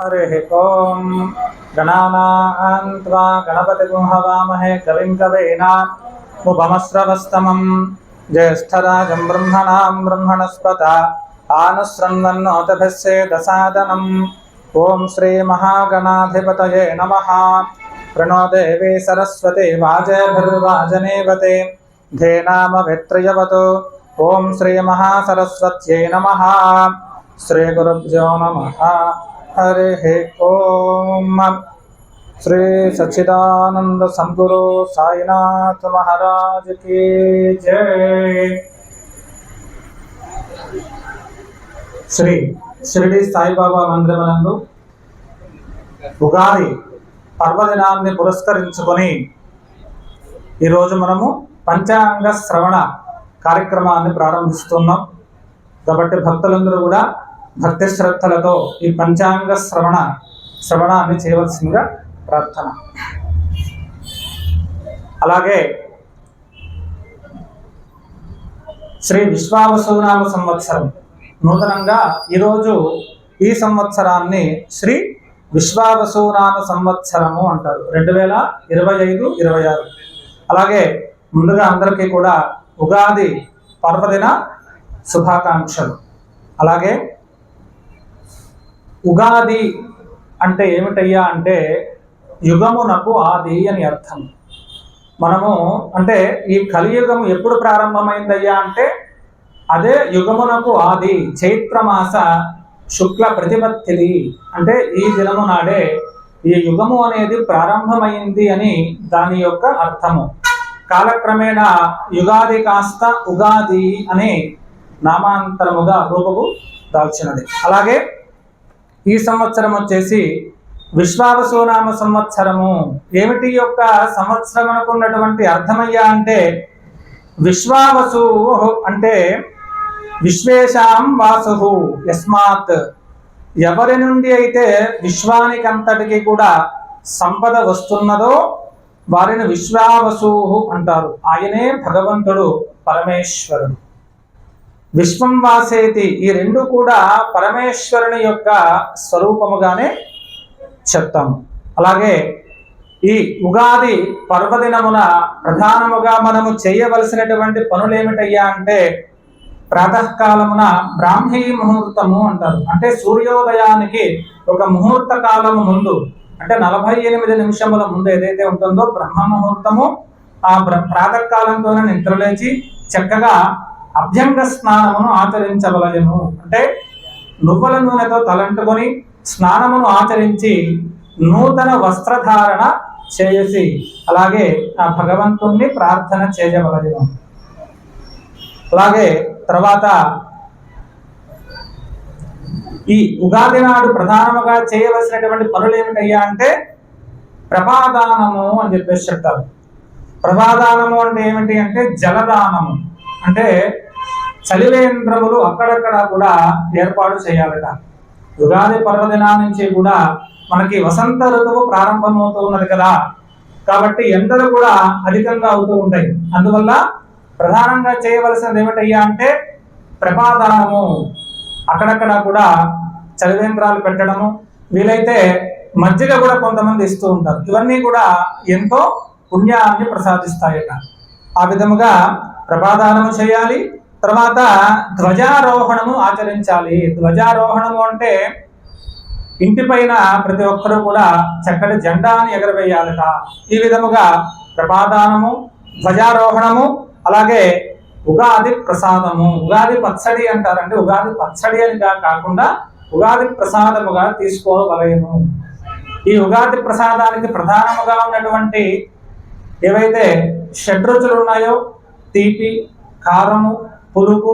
हरिः ॐ गणानां गणपतिगुं हवामहे कविं कवीनाम् उपमस्रवस्तमं ज्येष्ठराजं ब्रह्मणां ब्रह्मणस्पत आनुसृण्वन्नोतभिस्सेदसादनम् ॐ श्रीमहागणाधिपतये नमः। प्रणो देवी सरस्वती वाजभिर्वाजनेवते। धेनामभित्रयवतु ॐ श्रीमहासरस्वत्यै नमः। श्रीगुरुभ्यो नमः। हरिः ॐ श्री सच्चिदानंद सद्गुरु साईनाथ महाराज की जय శ్రీ షిరిడి సాయిబాబా మందిరమనందు ఉగాది పర్వదినాన్ని పురస్కరించుకొని ఈరోజు మనము పంచాంగ శ్రవణ కార్యక్రమాన్ని ప్రారంభిస్తున్నాం కాబట్టి భక్తులందరూ కూడా భక్తి శ్రద్ధలతో ఈ పంచాంగ శ్రవణ శ్రవణాన్ని చేయవలసిందిగా ప్రార్థన. అలాగే శ్రీ విశ్వావసునామ సంవత్సరం. నూతనంగా ఈరోజు ఈ సంవత్సరాన్ని శ్రీ విశ్వావసునామ సంవత్సరము అంటారు. రెండు వేల ఇరవై ఐదు ఇరవై ఆరు. అలాగే ముందుగా అందరికీ కూడా ఉగాది పర్వదిన శుభాకాంక్షలు. అలాగే ఉగాది అంటే ఏమిటయ్యా అంటే యుగమునకు ఆది అని అర్థం. మనము అంటే ఈ కలియుగం ఎప్పుడు ప్రారంభమైందయ్యా అంటే అదే యుగమునకు ఆది చైత్రమాస శుక్ల ప్రతిపత్తిది. అంటే ఈ దినము నాడే ఈ యుగము అనేది ప్రారంభమైంది అని దాని యొక్క అర్థము. కాలక్రమేణా యుగాది కాస్త ఉగాది అనే నామాంతరముగా రూపము దాల్చినది. అలాగే ఈ సంవత్సరం వచ్చేసి విశ్వావసునామ సంవత్సరము. ఏమిటి యొక్క సంవత్సరమునకు ఉన్నటువంటి అర్థమయ్యా అంటే విశ్వావసు అంటే విశ్వేశాం వాసు యస్మాత్. ఎవరి నుండి అయితే విశ్వానికంతటికి కూడా సంపద వస్తున్నదో వారిని విశ్వావసు అంటారు. ఆయనే భగవంతుడు పరమేశ్వరుడు. విశ్వం వాసేతి ఈ రెండు కూడా పరమేశ్వరుని యొక్క స్వరూపముగానే చెప్తాము. అలాగే ఈ ఉగాది పర్వదినమున ప్రధానముగా మనము చేయవలసినటువంటి పనులు ఏమిటయ్యా అంటే ప్రాతకాలమున బ్రాహ్మీ ముహూర్తము అంటారు. అంటే సూర్యోదయానికి ఒక ముహూర్త కాలము ముందు అంటే నలభై ఎనిమిది నిమిషముల ముందు ఏదైతే ఉంటుందో బ్రహ్మ ముహూర్తము ఆ ప్రాతకాలంతోనే నిద్రలేచి చక్కగా అభ్యంగ స్నానమును ఆచరించవలయను అంటే నువ్వుల నూనెతో తలంటుకొని స్నానమును ఆచరించి నూతన వస్త్రధారణ చేసి అలాగే ఆ భగవంతుణ్ణి ప్రార్థన చేయవలయను అలాగే తర్వాత ఈ ఉగాది నాడు ప్రధానముగా చేయవలసినటువంటి పనులు ఏమిటయ్యా అంటే ప్రభాదానము అని చెప్పేసి చెప్తారు. ప్రభాదానము అంటే ఏమిటి అంటే జలదానము. అంటే చలివేంద్రములు అక్కడక్కడ కూడా ఏర్పాటు చేయాలట. ఉగాది పర్వదినా నుంచి కూడా మనకి వసంత ఋతువు ప్రారంభమవుతూ ఉన్నది కదా. కాబట్టి ఎండలు కూడా అధికంగా అవుతూ ఉంటాయి. అందువల్ల ప్రధానంగా చేయవలసినది ఏమిటయ్యా అంటే ప్రపాదానము అక్కడక్కడ కూడా చలివేంద్రాలు పెట్టడము వీలైతే మజ్జిగ కూడా కొంతమంది ఇస్తూ ఉంటారు. ఇవన్నీ కూడా ఎంతో పుణ్యాన్ని ప్రసాదిస్తాయట. ఆ విధముగా ప్రపాదానము చేయాలి తర్వాత ధ్వజారోహణము ఆచరించాలి. ధ్వజారోహణము అంటే ఇంటిపైన ప్రతి ఒక్కరూ కూడా చక్కటి జెండాను ఎగరవేయాలట. ఈ విధముగా ప్రపాదానము ధ్వజారోహణము అలాగే ఉగాది ప్రసాదము. ఉగాది పచ్చడి అంటారంటే ఉగాది పచ్చడి అనిగా కాకుండా ఉగాది ప్రసాదముగా తీసుకోవలయను ఈ ఉగాది ప్రసాదానికి ప్రధానముగా ఉన్నటువంటి ఏవైతే షడ్రుచులు ఉన్నాయో తీపి కారము పులుపు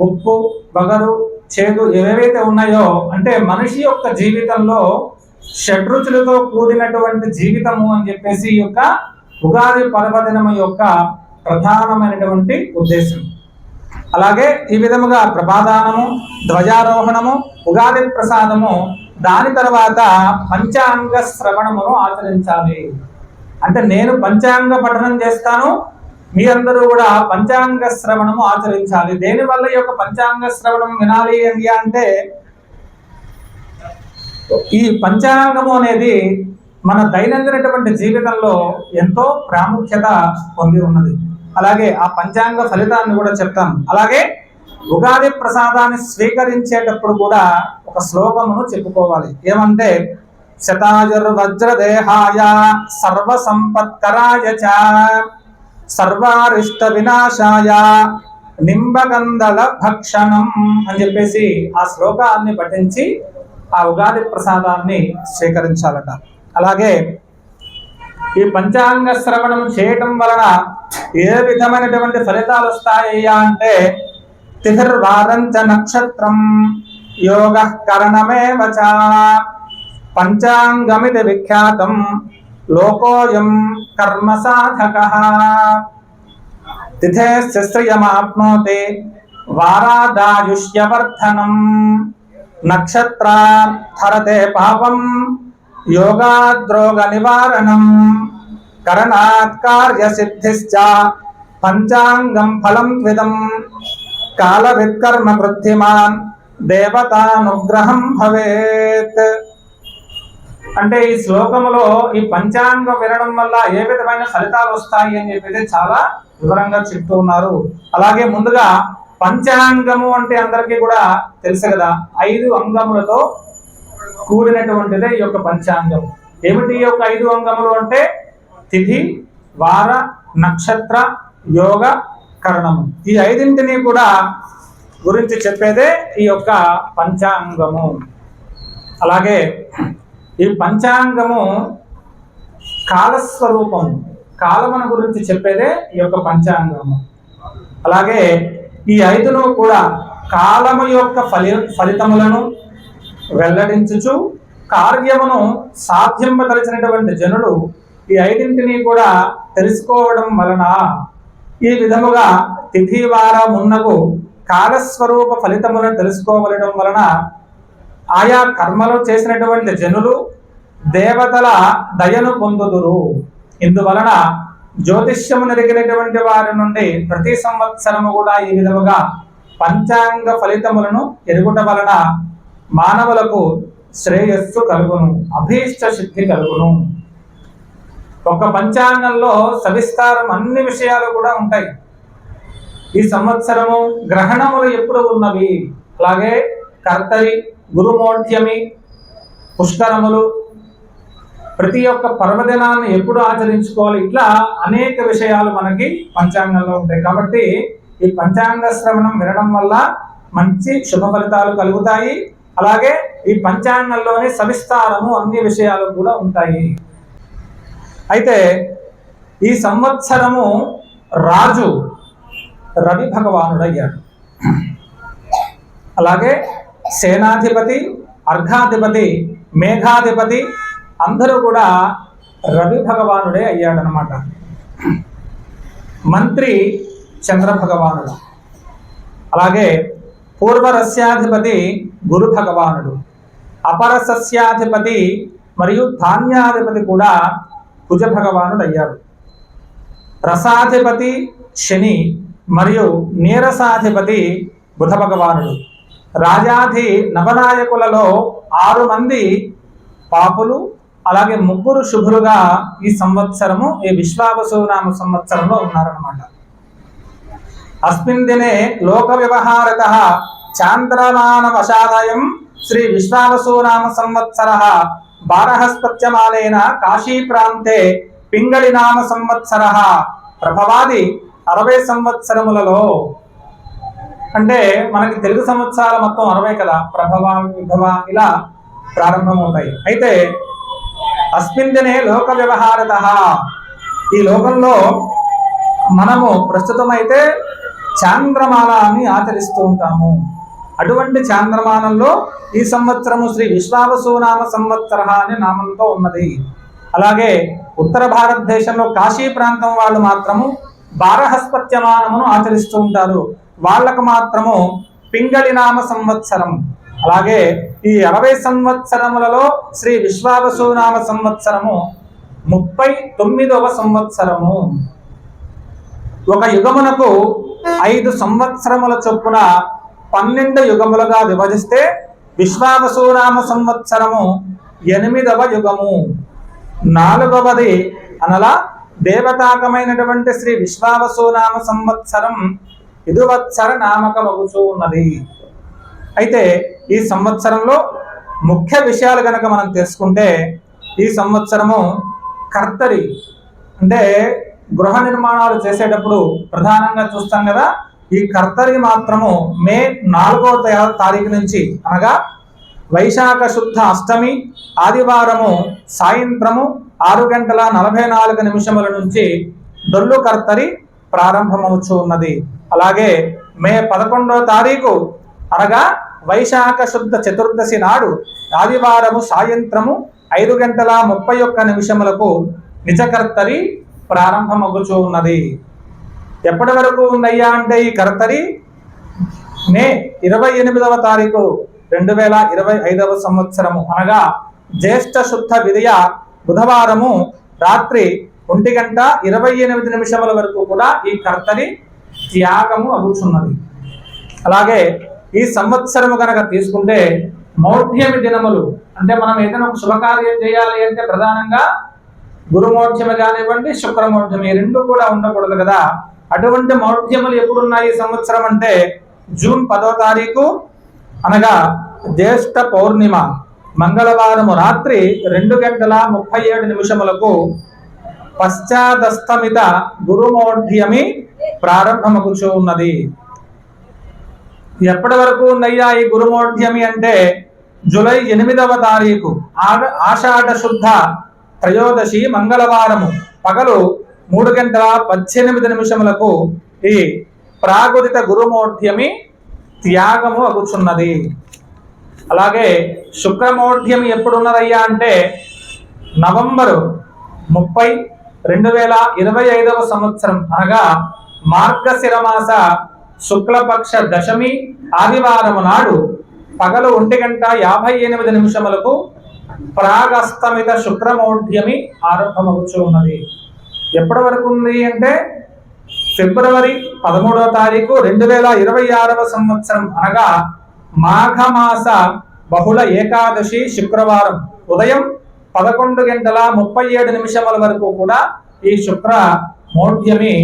ఉప్పు బగరు చేదు ఏవేవైతే ఉన్నాయో అంటే మనిషి యొక్క జీవితంలో షడ్రుచులతో కూడినటువంటి జీవితము అని చెప్పేసి ఈ యొక్క ఉగాది పర్వదినము యొక్క ప్రధానమైనటువంటి ఉద్దేశం. అలాగే ఈ విధముగా ప్రపాదానము ధ్వజారోహణము ఉగాది ప్రసాదము దాని తర్వాత పంచాంగ శ్రవణమును ఆచరించాలి. అంటే నేను పంచాంగ పఠనం చేస్తాను మీ అందరూ కూడా పంచాంగ శ్రవణము ఆచరించాలి. దేని వల్ల ఈ యొక్క పంచాంగ శ్రవణం వినాలి అని అంటే ఈ పంచాంగము అనేది మన దైనందినటువంటి జీవితంలో ఎంతో ప్రాముఖ్యత పొంది ఉన్నది. అలాగే ఆ పంచాంగ ఫలితాన్ని కూడా చెప్తాం. అలాగే ఉగాది ప్రసాదాన్ని స్వీకరించేటప్పుడు కూడా ఒక శ్లోకమును చెప్పుకోవాలి. ఏమంటే శతాజుర్వజ్రదేహాయ సర్వసంపత్కరాయ చ సర్వారిష్ట వినాశాయ నింబగంధల భక్షణం అని చెప్పేసి ఆ శ్లోకాన్ని పఠించి ఆ ఉగాది ప్రసాదాన్ని స్వీకరించాలట. అలాగే ఈ పంచాంగ శ్రవణం చేయటం వలన ఏ విధమైనటువంటి ఫలితాలు వస్తాయ్యా అంటే తిథిర్వారంచ నక్షత్రం యోగ కరణమేవ పంచాంగమితి విఖ్యాతం लोकोऽयं कर्मसाधकः तिथेश्च श्रियमाप्नोति वारादायुष्यवर्धनम्। नक्षत्रार्थरते पापं योगाद्रोगनिवारणम्। करणात् कार्यसिद्धिश्च पञ्चाङ्गं फलं त्विदम् कालवित्कर्मवृद्धिमान् देवतानुग्रहं भवेत्। అంటే ఈ శ్లోకములో ఈ పంచాంగం వినడం వల్ల ఏ విధమైన ఫలితాలు వస్తాయి అని చెప్పేసి చాలా వివరంగా చెప్తూ ఉన్నారు. అలాగే ముందుగా పంచాంగము అంటే అందరికీ కూడా తెలుసు కదా ఐదు అంగములతో కూడినటువంటిదే ఈ యొక్క పంచాంగం. ఏమిటి ఈ యొక్క ఐదు అంగములు అంటే? తిథి వార నక్షత్ర యోగ కరణము. ఈ ఐదింటిని కూడా గురించి చెప్పేదే ఈ యొక్క పంచాంగము. అలాగే ఈ పంచాంగము కాలస్వరూపం. కాలమును గురించి చెప్పేదే ఈ యొక్క పంచాంగము. అలాగే ఈ ఐదును కూడా కాలము యొక్క ఫలి ఫలితములను వెల్లడించుచు కార్యమును సాధ్యంపదలిచినటువంటి జనులు ఈ ఐదింటిని కూడా తెలుసుకోవడం వలన ఈ విధముగా తిథి వార కాలస్వరూప ఫలితములను తెలుసుకోవడం వలన ఆయా కర్మలు చేసినటువంటి జనులు దేవతల దయను పొందుదురు. ఇందువలన జ్యోతిష్యము నెరిగినటువంటి వారి నుండి ప్రతి సంవత్సరము కూడా ఈ విధముగా పంచాంగ ఫలితములను ఎరుగుట వలన మానవులకు శ్రేయస్సు కలుగును అభీష్ట సిద్ధి కలుగును. ఒక పంచాంగంలో సవిస్తారం అన్ని విషయాలు కూడా ఉంటాయి. ఈ సంవత్సరము గ్రహణములు ఎప్పుడు ఉన్నవి? అలాగే కర్తరి గురుమోఢ్యమి పుష్కరములు ప్రతి ఒక్క పర్వదినాన్ని ఎప్పుడు ఆచరించుకోవాలి? ఇట్లా అనేక విషయాలు మనకి పంచాంగంలో ఉంటాయి. కాబట్టి ఈ పంచాంగ శ్రవణం వినడం వల్ల మంచి శుభ ఫలితాలు కలుగుతాయి. అలాగే ఈ పంచాంగంలోని సవిస్తారము అన్ని విషయాలు కూడా ఉంటాయి. అయితే ఈ సంవత్సరము రాజు రవి భగవానుడయ్యాడు. అలాగే సేనాధిపతి అర్ఘాధిపతి మేఘాధిపతి అందరూ కూడా రవి భగవానుడే అయ్యాడనమాట మంత్రి చంద్ర భగవానుడు. అలాగే పూర్వరస్యాధిపతి గురు భగవానుడు. అపరసస్యాధిపతి మరియు ధాన్యాధిపతి కూడా కుజ భగవానుడు అయ్యాడు. రసాధిపతి శని మరియు నీరసాధిపతి బుధ భగవానుడు. రాజాధి నవనాయకులలో ఆరు మంది పాపులు అలాగే ముగ్గురు శుభులుగా ఈ సంవత్సరము ఈ విశ్వావసునామ సంవత్సరంలో ఉన్నారన్నమాట. అస్మిన్ దినే లోక వ్యవహారత చాంద్రమాన వశాదయం శ్రీ విశ్వావసునామ సంవత్సర బారహస్పత్యమాలైన కాశీ ప్రాంతే పింగళి నామ సంవత్సర. ప్రభవాది అరవై సంవత్సరములలో అంటే మనకి తెలుగు సంవత్సరాలు మొత్తం అరవై కదా ప్రభవ విభవ ఇలా ప్రారంభమవుతాయి. అయితే అస్మిన్ దినే లోక వ్యవహారత. ఈ లోకంలో మనము ప్రస్తుతం అయితే చాంద్రమానాన్ని ఆచరిస్తూ ఉంటాము. అటువంటి చాంద్రమానంలో ఈ సంవత్సరము శ్రీ విశ్వావసునామ సంవత్సర అనే నామంతో ఉన్నది. అలాగే ఉత్తర భారతదేశంలో కాశీ ప్రాంతం వాళ్ళు మాత్రము బారహస్పత్యమానమును ఆచరిస్తూ ఉంటారు. వాళ్ళకు మాత్రము పింగళి నామ సంవత్సరం. అలాగే ఈ అరవై సంవత్సరములలో శ్రీ విశ్వావసునామ సంవత్సరము ముప్పై తొమ్మిదవ సంవత్సరము. ఒక యుగమునకు ఐదు సంవత్సరముల చొప్పున పన్నెండు యుగములుగా విభజిస్తే విశ్వావసునామ సంవత్సరము ఎనిమిదవ యుగము. నాలుగవది అనలా దేవతాకమైనటువంటి శ్రీ విశ్వావసునామ సంవత్సరం ఇదువత్సర నామకమగుచూ ఉన్నది అయితే ఈ సంవత్సరంలో ముఖ్య విషయాలు కనుక మనం తెలుసుకుంటే ఈ సంవత్సరము కర్తరి అంటే గృహ నిర్మాణాలు చేసేటప్పుడు ప్రధానంగా చూస్తాం కదా ఈ కర్తరి మాత్రము మే నాలుగో తారీఖు నుంచి అనగా వైశాఖ శుద్ధ అష్టమి ఆదివారము సాయంత్రము ఆరు గంటల నలభై నాలుగు నిమిషముల నుంచి డొల్లు కర్తరి ప్రారంభమవుతూ ఉన్నది అలాగే మే పదకొండవ తారీఖు అనగా వైశాఖ శుద్ధ చతుర్దశి నాడు ఆదివారము సాయంత్రము ఐదు గంటల ముప్పై ఒక్క నిమిషములకు నిజకర్తరి ప్రారంభమగుచూ ఉన్నది. ఎప్పటి వరకు ఉందయ్యా అంటే ఈ కర్తరి? మే ఇరవై ఎనిమిదవ తారీఖు రెండు వేల ఇరవై ఐదవ సంవత్సరము అనగా జ్యేష్ఠ శుద్ధ విదయ బుధవారము రాత్రి ఒంటి గంట ఇరవై ఎనిమిది నిమిషముల వరకు కూడా ఈ కర్తరి త్యాగము అగుచున్నది. అలాగే ఈ సంవత్సరము కనుక తీసుకుంటే మౌఢ్యమి దినములు అంటే మనం ఏదైనా ఒక శుభకార్యం చేయాలి అంటే ప్రధానంగా గురుమౌఢ్యమి కానివ్వండి శుక్రమౌఢ్యమి రెండు కూడా ఉండకూడదు కదా. అటువంటి మౌఢ్యములు ఎప్పుడున్నాయి ఈ సంవత్సరం అంటే జూన్ పదో తారీఖు అనగా జ్యేష్ఠ పౌర్ణిమ మంగళవారము రాత్రి రెండు గంటల ముప్పై ఏడు నిమిషములకు పశ్చాదస్తమిత గురుమౌఢ్యమి ప్రారంభమగుచూ ఉన్నది. ఎప్పటి వరకు ఉందయ్యా ఈ గురుమోఢ్యమి అంటే జూలై ఎనిమిదవ తారీఖు ఆషాఢ శుద్ధ త్రయోదశి మంగళవారము పగలు మూడు గంటల పద్దెనిమిది నిమిషములకు ఈ ప్రాగుదిత గురుమోఢ్యమి త్యాగము అగుచున్నది. అలాగే శుక్రమోఢ్యమి ఎప్పుడున్నదయ్యా అంటే నవంబరు ముప్పై రెండు వేల ఇరవై ఐదవ సంవత్సరం అనగా మార్గశిరమాస శుక్లపక్ష దశమి ఆదివారము నాడు పగలు ఒంటి గంట యాభై ఎనిమిది నిమిషములకు ప్రాగస్తమిత శుక్రమౌఢ్యమి ఆరంభమవుతూ ఉన్నది ఎప్పటి వరకు ఉంది అంటే ఫిబ్రవరి పదమూడవ తారీఖు రెండు వేల ఇరవై ఆరవ సంవత్సరం అనగా మాఘమాస బహుళ ఏకాదశి శుక్రవారం. ఉదయం పదకొండు గంటల ముప్పై ఏడు నిమిషముల వరకు కూడా ఈ శుక్ర మౌఢ్యమి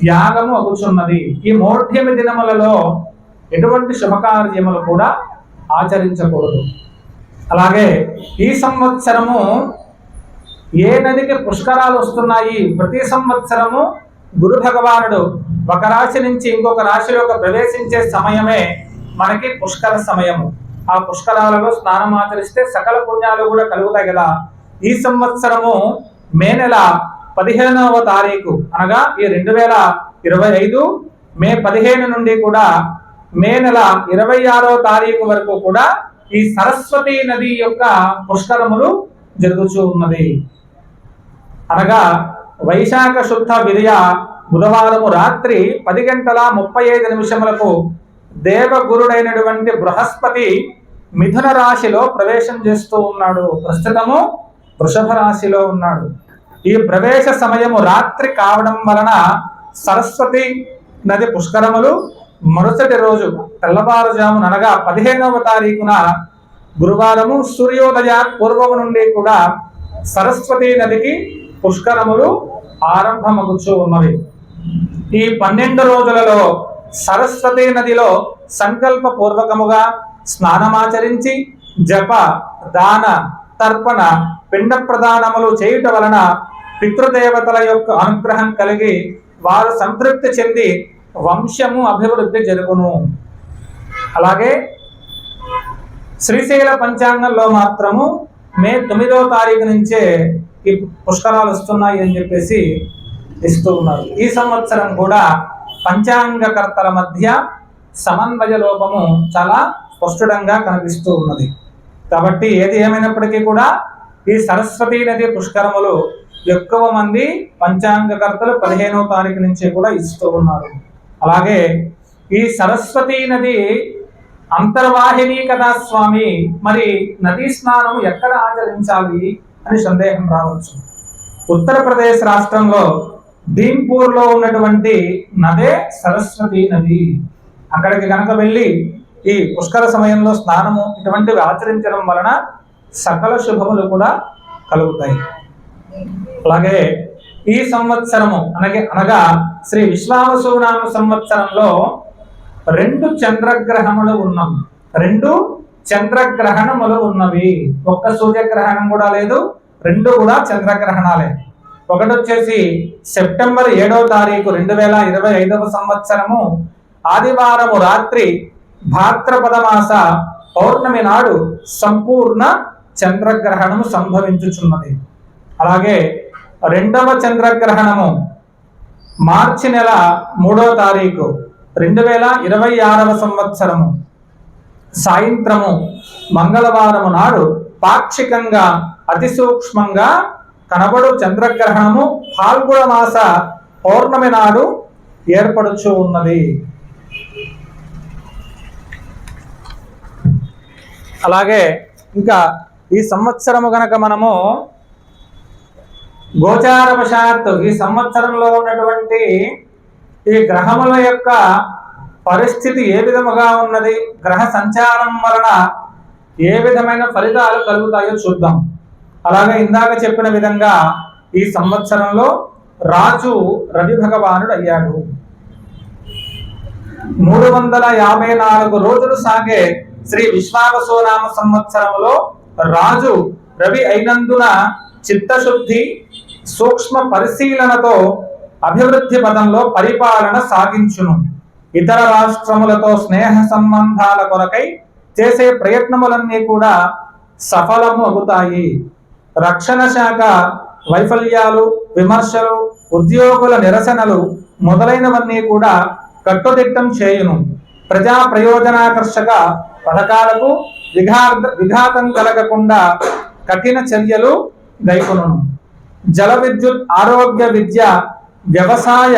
త్యాగము అగుచున్నది ఈ మౌఢ్యమి దినములలో ఎటువంటి శుభకార్యములు కూడా ఆచరించకూడదు. అలాగే ఈ సంవత్సరము ఏ నదికి పుష్కరాలు వస్తున్నాయి? ప్రతి సంవత్సరము గురు భగవానుడు ఒక రాశి నుంచి ఇంకొక రాశిలోకి ప్రవేశించే సమయమే మనకి పుష్కర సమయము. ఆ పుష్కరాలలో స్నానం ఆచరిస్తే సకల పుణ్యాలు కూడా కలుగుతాయి కదా. ఈ సంవత్సరము మే నెల పదిహేనవ తారీఖు అనగా ఈ రెండు వేల ఇరవై ఐదు మే పదిహేను నుండి కూడా మే నెల ఇరవై ఆరో తారీఖు వరకు కూడా ఈ సరస్వతి నది యొక్క పుష్కరములు జరుగుతూ ఉన్నది అనగా వైశాఖ శుద్ధ విరియ బుధవారము రాత్రి పది గంటల ముప్పై ఐదు నిమిషములకు దేవగురుడైనటువంటి బృహస్పతి మిథున రాశిలో ప్రవేశం చేస్తూ ఉన్నాడు. ప్రస్తుతము వృషభ రాశిలో ఉన్నాడు. ఈ ప్రవేశ సమయము రాత్రి కావడం వలన సరస్వతి నది పుష్కరములు మరుసటి రోజు తెల్లవారుజామున అనగా పదిహేనవ తారీఖున గురువారము సూర్యోదయ పూర్వము నుండి కూడా సరస్వతి నదికి పుష్కరములు ఆరంభమగుచూ ఉన్నవి. ఈ పన్నెండు రోజులలో సరస్వతి నదిలో సంకల్ప పూర్వకముగా స్నానమాచరించి జప దాన తర్పణ పిండ ప్రదానములు చేయుట వలన పితృదేవతల యొక్క అనుగ్రహం కలిగి వారు సంతృప్తి చెంది వంశము అభివృద్ధి జరుగును. అలాగే శ్రీశైల పంచాంగంలో మాత్రము మే తొమ్మిదవ తారీఖు నుంచే ఈ పుష్కరాలు వస్తున్నాయి అని చెప్పేసి ఇస్తూ ఉన్నారు. ఈ సంవత్సరం కూడా పంచాంగకర్తల మధ్య సమన్వయ లోపము చాలా స్పష్టంగా కనిపిస్తూ ఉన్నది. కాబట్టి ఏది ఏమైనప్పటికీ కూడా ఈ సరస్వతీ నది పుష్కరములు ఎక్కువ మంది పంచాంగకర్తలు పదిహేనవ తారీఖు నుంచి కూడా ఇస్తూ ఉన్నారు. అలాగే ఈ సరస్వతి నది అంతర్వాహిని కదా స్వామి మరి నదీ స్నానం ఎక్కడ ఆచరించాలి అని సందేహం రావచ్చు. ఉత్తరప్రదేశ్ రాష్ట్రంలో దీంపూర్లో ఉన్నటువంటి నదే సరస్వతి నది. అక్కడికి కనుక వెళ్ళి ఈ పుష్కర సమయంలో స్నానము ఇటువంటివి ఆచరించడం వలన సకల శుభములు కూడా కలుగుతాయి. అలాగే ఈ సంవత్సరము అనగా అనగా శ్రీ విశ్వావసునామ సంవత్సరంలో రెండు చంద్రగ్రహములు ఉన్నాం. రెండు చంద్రగ్రహణములు ఉన్నవి. ఒక్క సూర్యగ్రహణం కూడా లేదు రెండు కూడా చంద్రగ్రహణాలే. ఒకటి వచ్చేసి సెప్టెంబర్ ఏడవ తారీఖు రెండు వేల ఇరవై ఐదవ సంవత్సరము ఆదివారము రాత్రి భాద్రపద మాస పౌర్ణమి నాడు సంపూర్ణ చంద్రగ్రహణము సంభవించుచున్నది. అలాగే రెండవ చంద్రగ్రహణము మార్చి నెల మూడవ తారీఖు రెండు వేల ఇరవై ఆరవ సంవత్సరము. సాయంత్రము మంగళవారము నాడు పాక్షికంగా అతి సూక్ష్మంగా కనబడు చంద్రగ్రహణము పాల్గొన మాస పౌర్ణమి నాడు ఏర్పడుచు ఉన్నది. అలాగే ఇంకా ఈ సంవత్సరము గనక మనము గోచారవశాత్తు ఈ సంవత్సరంలో ఉన్నటువంటి ఈ గ్రహముల యొక్క పరిస్థితి ఏ విధముగా ఉన్నది? గ్రహ సంచారం వలన ఏ విధమైన ఫలితాలు కలుగుతాయో చూద్దాం. అలాగే ఇందాక చెప్పిన విధంగా ఈ సంవత్సరంలో రాజు రవి భగవానుడు అయ్యాడు. మూడు వందల యాభై నాలుగు రోజులు సాగే శ్రీ విశ్వావసోనామ సంవత్సరంలో రాజు రవి అయినందున చిత్తశుద్ధి సూక్ష్మ పరిశీలనతో అభివృద్ధి పదంలో పరిపాలన సాగించును. ఇతర రాష్ట్రములతో స్నేహ సంబంధాల కొరకై చేసే ప్రయత్నములన్నీ కూడా సఫలము అవుతాయి రక్షణ శాఖ వైఫల్యాలు విమర్శలు ఉద్యోగుల నిరసనలు మొదలైనవన్నీ కూడా కట్టుదిట్టం చేయును. ప్రజా ప్రయోజనాకర్షక పథకాలకు విఘాత విఘాతం కలగకుండా కఠిన చర్యలు గైకొనును. జల విద్యుత్ ఆరోగ్య విద్య వ్యవసాయ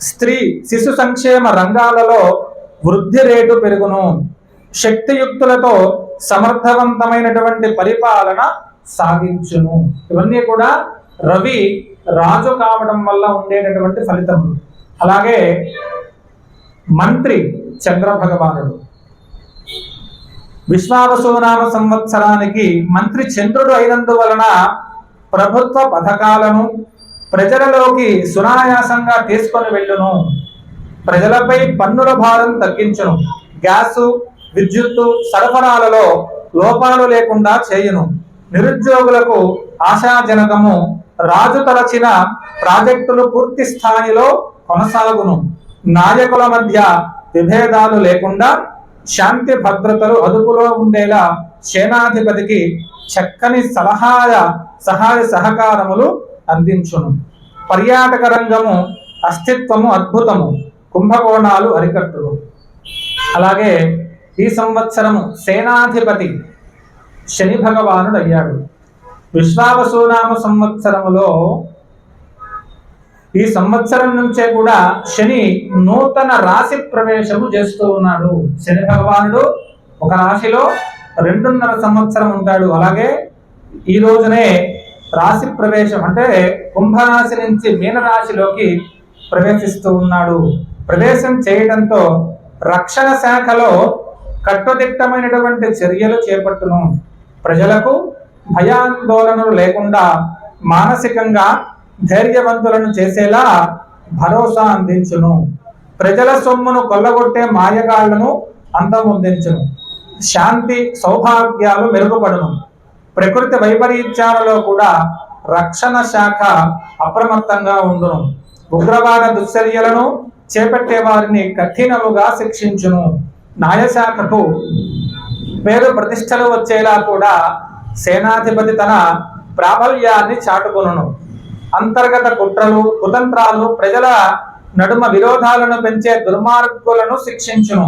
స్త్రీ శిశు సంక్షేమ రంగాలలో వృద్ధి రేటు పెరుగును. శక్తియుక్తులతో సమర్థవంతమైనటువంటి పరిపాలన సాగించును ఇవన్నీ కూడా రవి రాజు కావడం వల్ల ఉండేటటువంటి ఫలితములు. అలాగే మంత్రి చంద్రభగవానుడు. విశ్వావసునామ సంవత్సరానికి మంత్రి చంద్రుడు అయినందువలన ప్రభుత్వ పథకాలను ప్రజలలోకి సునాయాసంగా తీసుకొని వెళ్ళును. ప్రజలపై పన్నుల భారం తగ్గించును. గ్యాసు విద్యుత్తు సరఫరాలలో లోపాలు లేకుండా చేయును. నిరుద్యోగులకు ఆశాజనకము రాజు తలచిన ప్రాజెక్టులు పూర్తి స్థాయిలో కొనసాగును. నాయకుల మధ్య విభేదాలు లేకుండా శాంతి భద్రతలు అదుపులో ఉండేలా సేనాధిపతికి చక్కని సలహాయ సహాయ సహకారములు అందించును. పర్యాటక రంగము అస్తిత్వము అద్భుతము కుంభకోణాలు అరికట్టును. అలాగే ఈ సంవత్సరము సేనాధిపతి శని భగవానుడు అయ్యాడు విశ్వావసునామ సంవత్సరములో ఈ సంవత్సరం నుంచే కూడా శని నూతన రాశి ప్రవేశము చేస్తూ ఉన్నాడు. శని భగవానుడు ఒక రాశిలో రెండున్నర సంవత్సరం ఉంటాడు. అలాగే ఈ రోజునే రాశి ప్రవేశం అంటే కుంభరాశి నుంచి మీనరాశిలోకి ప్రవేశిస్తూ ఉన్నాడు. ప్రవేశం చేయడంతో రక్షణ శాఖలో కట్టుదిట్టమైనటువంటి చర్యలు చేపట్టును. ప్రజలకు భయాందోళనలు లేకుండా మానసికంగా ధైర్యవంతులను చేసేలా భరోసా అందించును. ప్రజల సొమ్మును కొల్లగొట్టే మాయగాళ్ళను అంతమొందించును. శాంతి సౌభాగ్యాలు మెరుగుపడును. ప్రకృతి వైపరీత్యాలలో కూడా రక్షణ శాఖ అప్రమత్తంగా ఉండును. ఉగ్రవాద దుశ్చర్యలను చేపట్టే వారిని కఠినముగా శిక్షించును. న్యాయశాఖకు పేరు ప్రతిష్టలు వచ్చేలా కూడా సేనాధిపతి తన ప్రాబల్యాన్ని చాటుకొనును. అంతర్గత కుట్రలు కుతంత్రాలు ప్రజల నడుమ విరోధాలను పెంచే దుర్మార్గులను శిక్షించును.